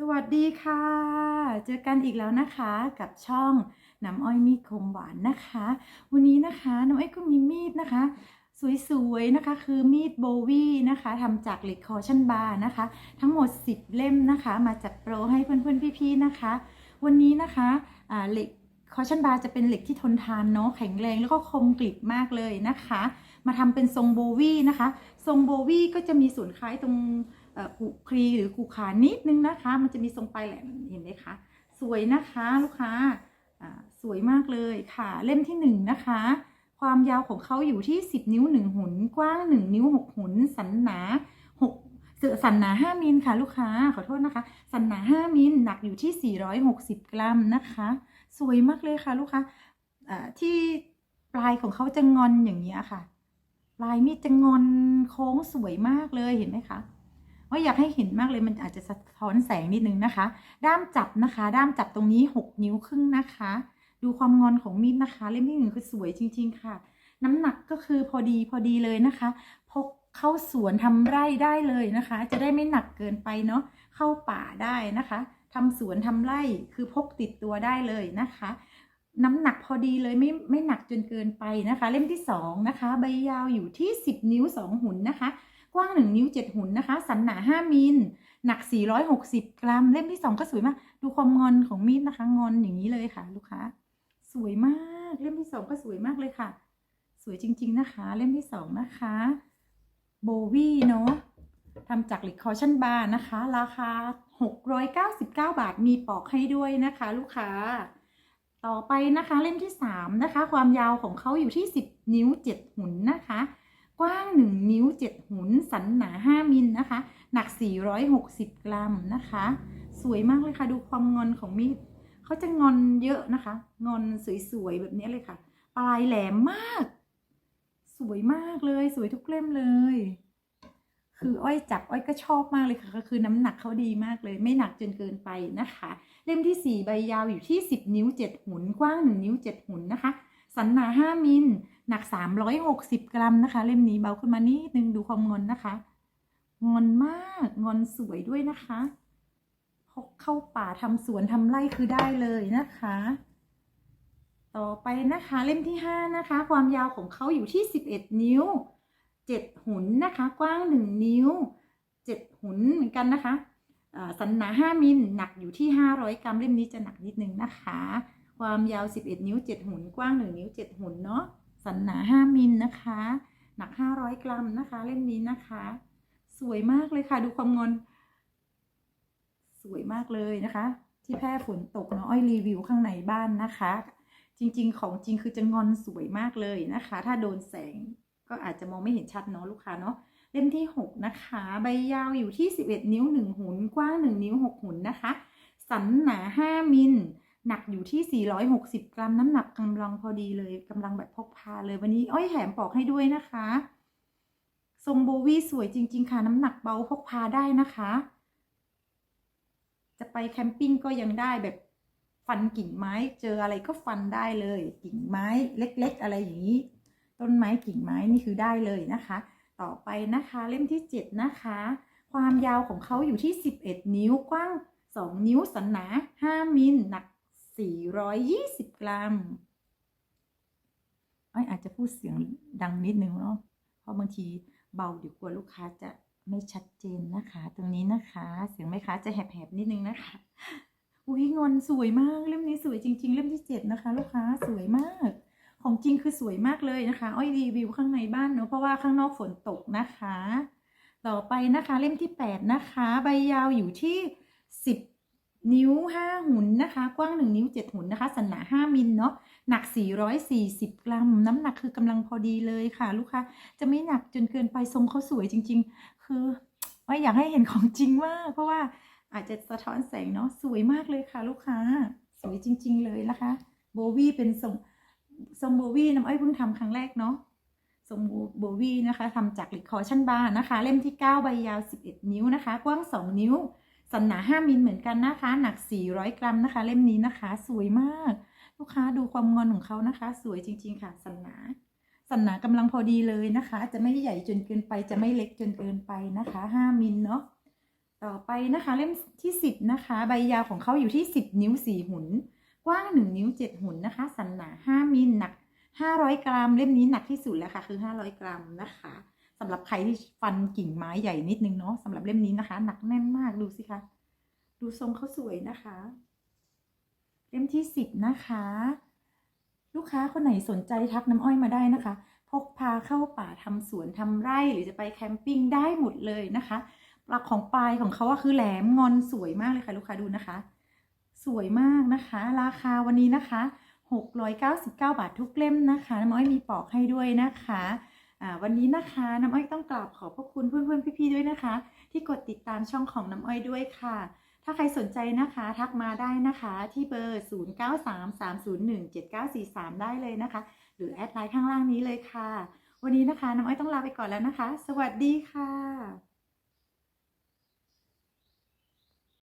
สวัสดีค่ะ เจอกันอีกแล้วนะคะกับช่องน้ำอ้อยมีดคมหวานนะคะ วันนี้นะคะน้ำอ้อยก็มีมีดนะคะ สวยๆนะคะ คือมีดโบวี่นะคะทำจากเหล็กคอชั่นบาร์นะคะ ทั้งหมด 10 เล่มนะคะ มาจัดโปรให้เพื่อนๆพี่ๆนะคะ วันนี้นะคะเหล็กคอชั่นบาร์จะเป็นเหล็กที่ทนทานเนาะแข็งแรงแล้วก็คมกริบมากเลยนะคะ มาทำเป็นทรงโบวี่นะคะ ทรงโบวี่ก็จะมีส่วนคล้ายตรง กุครีหรือกุขานิดนึงนะคะ มันจะมีทรงปลายแหลมเห็นไหมคะสวยนะคะลูกค้าสวยมากเลยค่ะเล่มที่หนึ่งนะคะ ความยาวของเขาอยู่ที่ 10 นิ้ว 1 หุนกว้าง 1 นิ้ว 6 หุน สันหนา6เสือสันหนา 5มิลค่ะลูกค้าขอโทษนะคะ สันหนา 5มิลหนักอยู่ที่ 460 กรัมนะคะ สวยมากเลยค่ะลูกค้าที่ปลายของเขาจะงอนอย่างนี้ค่ะ ปลายมีดจะงอนโค้งสวยมากเลยเห็นไหมคะ ว่าอยากให้เห็นมากเลยมันอาจจะสะท้อนแสงนิดนึงนะคะ ด้ามจับนะคะ ด้ามจับตรงนี้ 6 นิ้วครึ่งนะคะ ดูความงอนของมีดนะคะ เล่มที่หนึ่งคือสวยจริง ๆ ค่ะ น้ำหนักก็คือพอดีพอดีเลยนะคะพกเข้าสวนทำไร่ได้เลยนะคะ จะได้ไม่หนักเกินไปเนาะเข้าป่าได้นะคะทำสวนทำไร่คือพกติดตัวได้เลยนะคะ น้ำหนักพอดีเลยไม่ไม่หนักจนเกินไปนะคะ เล่มที่สองนะคะ ใบยาวอยู่ที่ 10 นิ้ว 2 หุ่นนะคะ ว้าง 1 นิ้ว 7 หุ่นนะคะ สันหนา 5มิลหนัก 460 กรัม เล่มที่ 2 ก็สวยมาก ดูความงอนของมีดนะคะ งอนอย่างนี้เลยค่ะ ลูกค้า สวยมาก เล่มที่ 2 ก็สวยมากเลยค่ะ สวยจริง ๆนะคะ เล่มที่ 2 นะคะโบวี่เนาะทำจากเหล็กคอชั่นบาร์นะคะ ราคา 699 บาท มีปอกให้ด้วยนะคะ ลูกค้า ต่อไปนะคะเล่มที่ 3 นะคะ ความยาวของเขาอยู่ที่ 10 นิ้ว 7 หุ่นนะคะ กว้าง 1 นิ้ว 7 หุน สันหนา 5 มิลนะคะ หนัก 460 กรัมนะคะ สวยมากเลยค่ะ ดูความงอนของมีดเขาจะงอนเยอะนะคะ งอนสวยๆ แบบนี้เลยค่ะ ปลายแหลมมาก สวยมากเลย สวยทุกเล่มเลย คืออ้อยจับอ้อยก็ชอบมากเลยค่ะ ก็คือน้ำหนักเขาดีมากเลย ไม่หนักจนเกินไปนะคะ เล่มที่ 4 ใบยาวอยู่ที่ 10 นิ้ว 7 หุน กว้าง 1 นิ้ว 7 หุนนะคะ สันหนา 5 มิลหนัก 360 กรัมนะคะ เล่มนี้เบาขึ้นมานิดนึงดูความงอนนะคะ งอนมากงอนสวยด้วยนะคะพกเข้าป่าทำสวนทำไร่คือได้เลยนะคะ ต่อไปนะคะเล่มที่ 5 นะคะ ความยาวของเขาอยู่ที่ 11 นิ้ว 7 หุนนะคะ กว้าง 1 นิ้ว 7 หุนเหมือนกันนะคะสันหนา 5 มิลหนักอยู่ที่ 500 กรัมเล่มนี้จะหนักนิดนึงนะคะ ความยาว 11 นิ้ว 7 หุนกว้าง 1 นิ้ว 7 หุนเนาะ สันหนา 5 มิลนะคะ หนัก 500 กรัมนะคะ เล่มนี้นะคะ สวยมากเลยค่ะ ดูความงอน สวยมากเลยนะคะ ที่แพร่ฝนตกเนาะ อ้อยรีวิวข้างในบ้านนะคะ จริง ๆ ของจริงคือจะงอนสวยมากเลยนะคะ ถ้าโดนแสงก็อาจจะมองไม่เห็นชัดเนาะลูกค้าเนาะ เล่มที่ 6 นะคะ ใบยาวอยู่ที่ 11 นิ้ว 1 หุนกว้าง 1 นิ้ว 6 หุนนะคะ สันหนา 5 มิล หนักอยู่ที่ 460 กรัมน้ำหนักกำลังพอดีเลยกำลังแบบพกพาเลยวันนี้อ้อยแถมปอกให้ด้วยนะคะ ทรงโบวี่สวยจริง ๆ ค่ะ น้ำหนักเบาพกพาได้นะคะ จะไปแคมปิ้งก็ยังได้แบบฟันกิ่งไม้เจออะไรก็ฟันได้เลย กิ่งไม้เล็ก ๆ อะไรอย่างนี้ ต้นไม้กิ่งไม้นี่คือได้เลยนะคะ ต่อไปนะคะเล่มที่ 7 นะคะ ความยาวของเขาอยู่ที่ 11 นิ้วกว้าง 2 นิ้วสันหนา 5 มิลหนัก 420 กรัมอ้อยอาจจะพูดเสียงดังนิดนึงเนาะ เพราะบางทีเบาเดี๋ยวกลัวลูกค้าจะไม่ชัดเจนนะคะ ตรงนี้นะคะ เสียงแม่ค้าจะแหบๆนิดนึงนะคะ อุ้ยงอนสวยมากเล่มนี้สวยจริง ๆ เล่มที่7นะคะ ลูกค้าสวยมาก ของจริงคือสวยมากเลยนะคะ อ้อยรีวิวข้างในบ้านเนอะเพราะว่าข้างนอกฝนตกนะคะ ต่อไปนะคะเล่มที่8นะคะ ใบยาวอยู่ที่10 นิ้ว 5 หุนนะคะ กว้าง 1 นิ้ว 7 หุนนะคะ สันหนา 5 มิลเนาะ หนัก 440 กรัม น้ำหนักคือกำลังพอดีเลยค่ะ ลูกค้า จะไม่หนักจนเกินไป ทรงเขาสวยจริง ๆ คือว่าอยากให้เห็นของจริงมาก เพราะว่าอาจจะสะท้อนแสงเนาะ สวยมากเลยค่ะ ลูกค้า สวยจริง ๆ เลยนะคะ โบวี่เป็นทรงทรงโบวี่น้ำอ้อยเพิ่งทำครั้งแรกเนาะทรงโบวี่นะคะทำจากล็กคอชั่นบาร์นะคะ เล่มที่ 9 ใบยาว 11 นิ้วนะคะ กว้าง 2 นิ้ว สันหนา 5มิลเหมือนกันนะคะ หนัก 400 กรัมนะคะ เล่มนี้นะคะ สวยมาก ลูกค้าดูความงอนของเขานะคะ สวยจริง ๆ ค่ะ สันหนา สันหนากำลังพอดีเลยนะคะ จะไม่ใหญ่จนเกินไป จะไม่เล็กจนเกินไปนะคะ 5มิลเนาะ ต่อไปนะคะ เล่มที่ 10 นะคะ ใบยาวของเขาอยู่ที่ 10 นิ้ว 4 หุน กว้าง 1 นิ้ว 7 หุนนะคะ สันหนา 5มิลหนัก 500 กรัม เล่มนี้หนักที่สุดแล้วค่ะ คือ 500 กรัมนะคะ สำหรับใครที่ฟันกิ่งไม้ใหญ่นิดนึงเนาะสำหรับเล่มนี้นะคะ หนักแน่นมากดูสิคะดูทรงเขาสวยนะคะ เล่มที่10นะคะ ลูกค้าคนไหนสนใจทักน้ำอ้อยมาได้นะคะ พกพาเข้าป่าทำสวนทำไร่หรือจะไปแคมปิ้งได้หมดเลยนะคะปลักของปลายของเขาอะคือแหลมงอนสวยมากเลยค่ะ ลูกค้าดูนะคะ สวยมากนะคะ ราคาวันนี้นะคะ 699 บาททุกเล่มนะคะ น้ำอ้อยมีปอกให้ด้วยนะคะ วันนี้นะคะน้ำอ้อยต้องกราบขอบพระคุณเพื่อนๆพี่ๆด้วยนะคะ ที่กดติดตามช่องของน้ำอ้อยด้วยค่ะ ถ้าใครสนใจนะคะ ทักมาได้นะคะที่เบอร์ 0933017943 ได้เลยนะคะ หรือแอดไลน์ข้างล่างนี้เลยค่ะ วันนี้นะคะน้ำอ้อยต้องลาไปก่อนแล้วนะคะ สวัสดีค่ะ